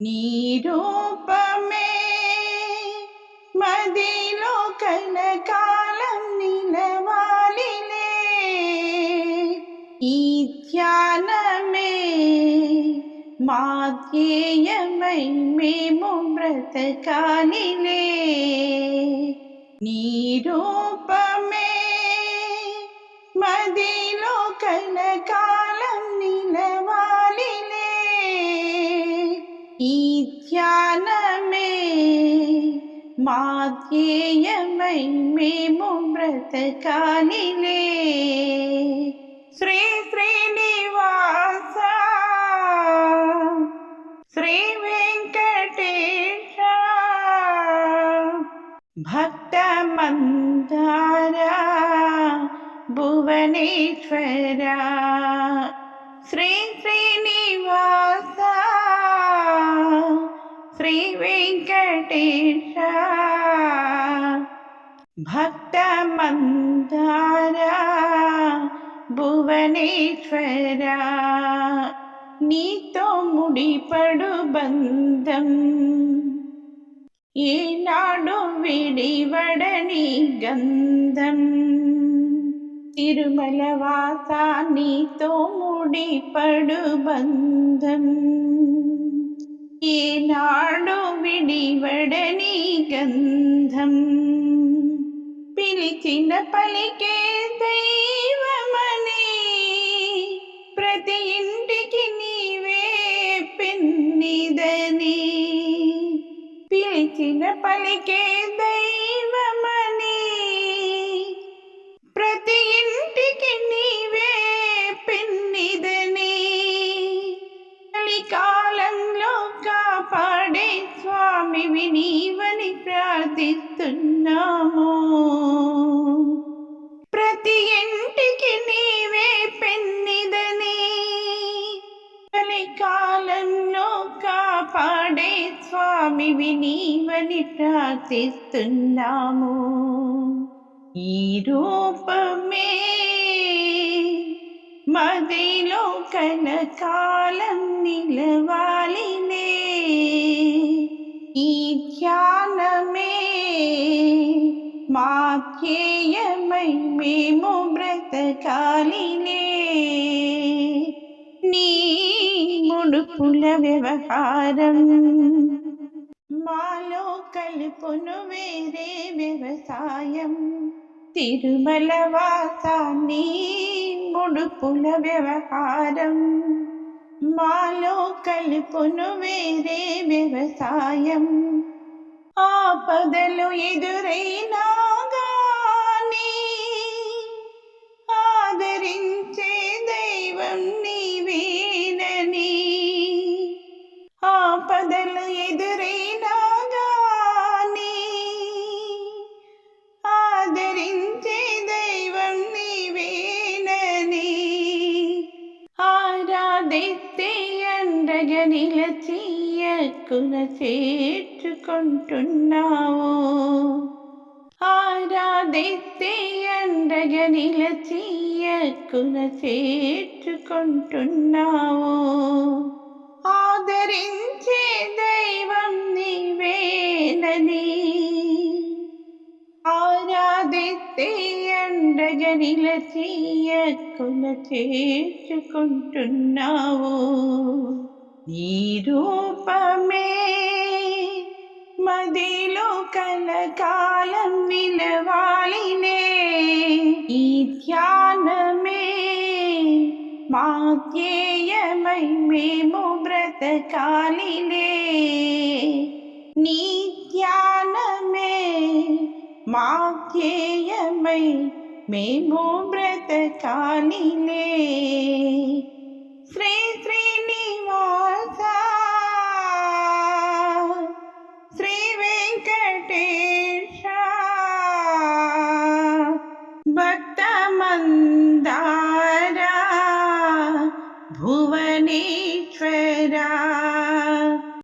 నీ రూపమే మదిలో కలకాలం నిలవాలిలే ఈ ధ్యానమే మాధ్యేయమై మేము బ్రతకాలిలే నీ రూపమే మదిలో కలకాలం మాధ్యేయమై మేము బ్రతకాలిలే శ్రీ శ్రీనివాస శ్రీ వెంకటేశ భక్త మందార భువనేశ్వర శ్రీ శ్రీనివాస శ్రీ వెంకటేశ. భక్త మందార భువనేశ్వర. నీతో ముడిపడు బంధం. ఈనాడు విడివడని గంధం. తిరుమల వాస నీతో ముడిపడు బంధం. ఏనాడు విడివడని గంధం. పిలిచిన పలికే దైవమని ప్రతి ఇంటికి నీవే పిన్నిదని. పిలిచిన పలికే దైవమని స్వామివి నీవని ప్రార్థిస్తున్నాము? ప్రతి ఇంటికి నీవే పెన్నిదని కలికాలంలో కాపాడే స్వామివి నీవని ప్రార్థిస్తున్నాము. ఈ రూపమే మదిలో కలకాలం నిలవాలినే. మాధ్యేయమై మేము బ్రతకాలినే నీ ముడుపుల వ్యవహారం మాలో కలుపును వేరే వ్యవసాయం తిరుమల వాసాన్ని ముడుపుల వ్యవహారం మాలో కలుపును వేరే వ్యవసాయం ఆపదలు ఎదురైనా ఆరాధిస్తే అండగా నిలచీయకున చేర్చుకుంటున్నావు ఆరాధిస్తే అండగా నిలచీయకున చేర్చుకుంటున్నావు ఆరాధిస్తే అండగా నిలచీయకుల చేర్చుకుంటున్నావు. నీ రూపమే మదిలో కలకాలం నిలవాలినే. ఈ ధ్యానమే మాధ్యేయమై మేము బ్రతకాలినే. నీ मय मे मो व्रतकालिले श्री श्रीनिवासा श्रीवेङ्कटेशा भक्तमन्दार भुवने